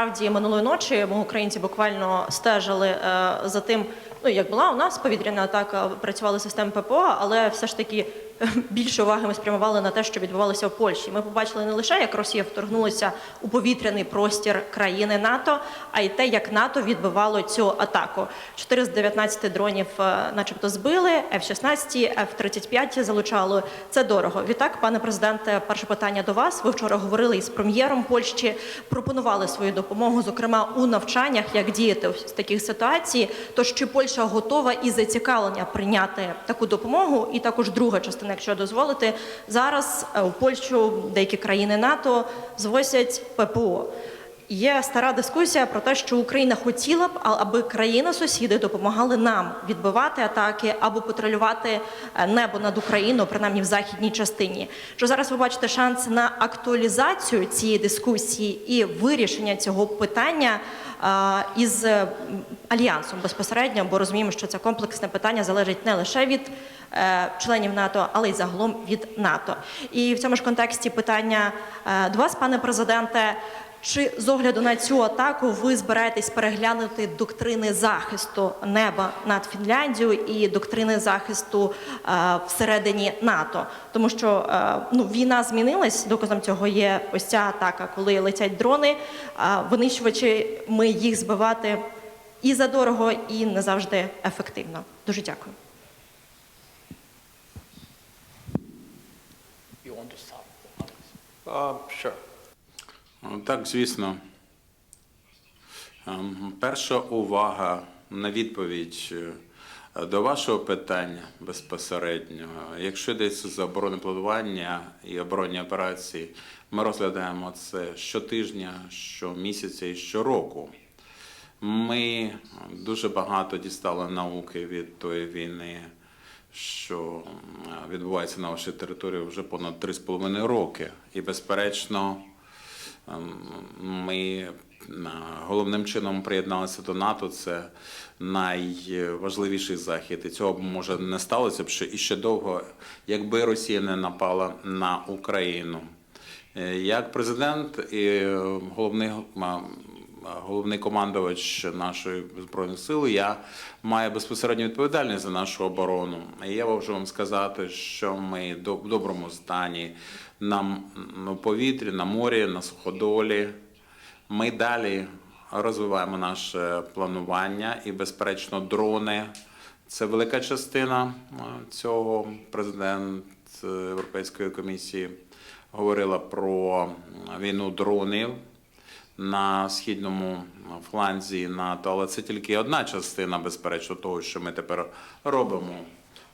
насправді минулої ночі ми українці буквально стежили е, за тим, ну як була у нас повітряна атака, працювали системи ППО, але все ж таки більше уваги ми спрямували на те, що відбувалося в Польщі. Ми побачили не лише як Росія вторгнулася у повітряний простір країни НАТО, а й те, як НАТО відбивало цю атаку. 4 з 19 дронів, е, начебто, збили, F-16, F-35 залучало. Це дорого. Відтак, пане президенте, перше питання до вас. Ви вчора говорили із прем'єром Польщі, пропонували свою допомогу, зокрема у навчаннях, як діяти в таких ситуацій. Тож чи Польща готова і зацікавлення прийняти таку допомогу? І також друга частина, якщо дозволити, зараз е, у Польщу деякі країни НАТО звозять ППО. Є стара дискусія про те, що Україна хотіла б, аби країни-сусіди допомагали нам відбивати атаки або патрулювати е, небо над Україною, принаймні в західній частині. Що зараз ви бачите шанс на актуалізацію цієї дискусії і вирішення цього питання е, із альянсом безпосередньо, бо розуміємо, що це комплексне питання залежить не лише від е, членів НАТО, але й загалом від НАТО. І в цьому ж контексті питання до вас, пане президенте. Чи з огляду на цю атаку ви збираєтесь переглянути доктрини захисту неба над Фінляндією і доктрини захисту е, всередині НАТО? Тому що е, ну, війна змінилась. Доказом цього є ось ця атака, коли летять дрони, е, винищувачі. Ми їх збивати і задорого, і не завжди ефективно. Дуже дякую. You want to start? Uh, sure. Так, звісно. Ем, Перша увага на відповідь е, до вашого питання безпосередньо. Якщо йдеться за оборонне планування і оборонні операції, ми розглядаємо це щотижня, щомісяця і щороку. Ми дуже багато дістали науки від тої війни, що відбувається на вашій території вже понад 3,5 роки. І, безперечно, ми головним чином приєдналися до НАТО. Це найважливіший захід. І цього б може не сталося б ще і ще довго, якби Росія не напала на Україну. Е, Як президент і е, головний головний командувач нашої збройної сили, я маю безпосередню відповідальність за нашу оборону. І я можу вам сказати, що ми в доброму стані на повітрі, на морі, на суходолі. Ми далі розвиваємо наше планування і, безперечно, дрони. Це велика частина цього. Президент е, Європейської комісії говорила про війну дронів на східному фланзі НАТО, але це тільки одна частина, безперечно, того, що ми тепер робимо.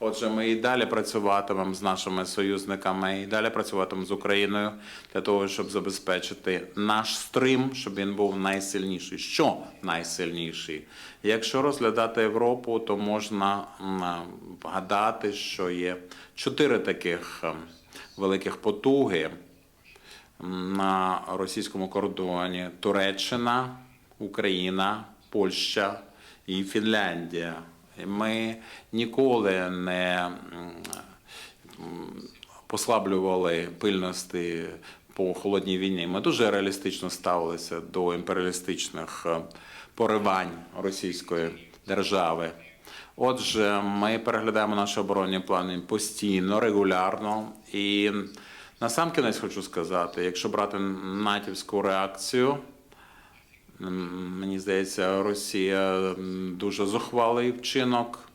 Отже, ми і далі працюватимемо з нашими союзниками, і далі працюватимемо з Україною для того, щоб забезпечити наш стрим, щоб він був найсильніший. Що найсильніший? Якщо розглядати Європу, то можна гадати, що є чотири таких ем, великих потуги на російському кордоні Туреччина, Україна, Польща і Фінляндія. Ми ніколи не послаблювали пильності по холодній війні. Ми дуже реалістично ставилися до імперіалістичних е, поривань російської держави. Отже, ми переглядаємо наші оборонні плани постійно, регулярно. І насамкінець хочу сказати, якщо брати натівську реакцію, мені здається, Росія дуже зухвалий вчинок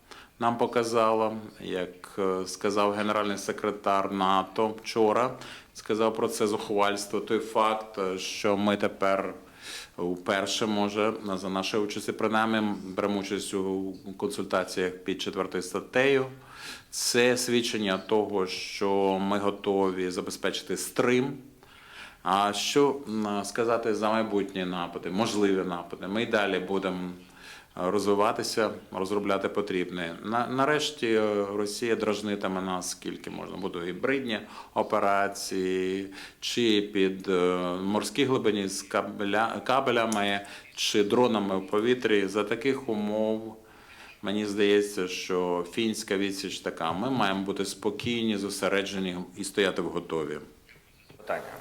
нам показала, як е, сказав генеральний секретар НАТО вчора, сказав про це зухвальство. Той факт, е, що ми тепер вперше, може, за нашої участі, принаймні, беремо участь у консультаціях під четвертою статтею. Це свідчення того, що ми готові забезпечити стрим. А що сказати за майбутні напади, можливі напади? Ми й далі будемо розвиватися, розробляти потрібне. На, нарешті е, Росія дражнитиме нас скільки можна. Будуть гібридні операції, чи під е, морській глибині з кабеля, кабелями, чи дронами в повітрі. За таких умов мені здається, що фінська відсіч така. Ми маємо бути спокійні, зосереджені і стояти в готові. Питання.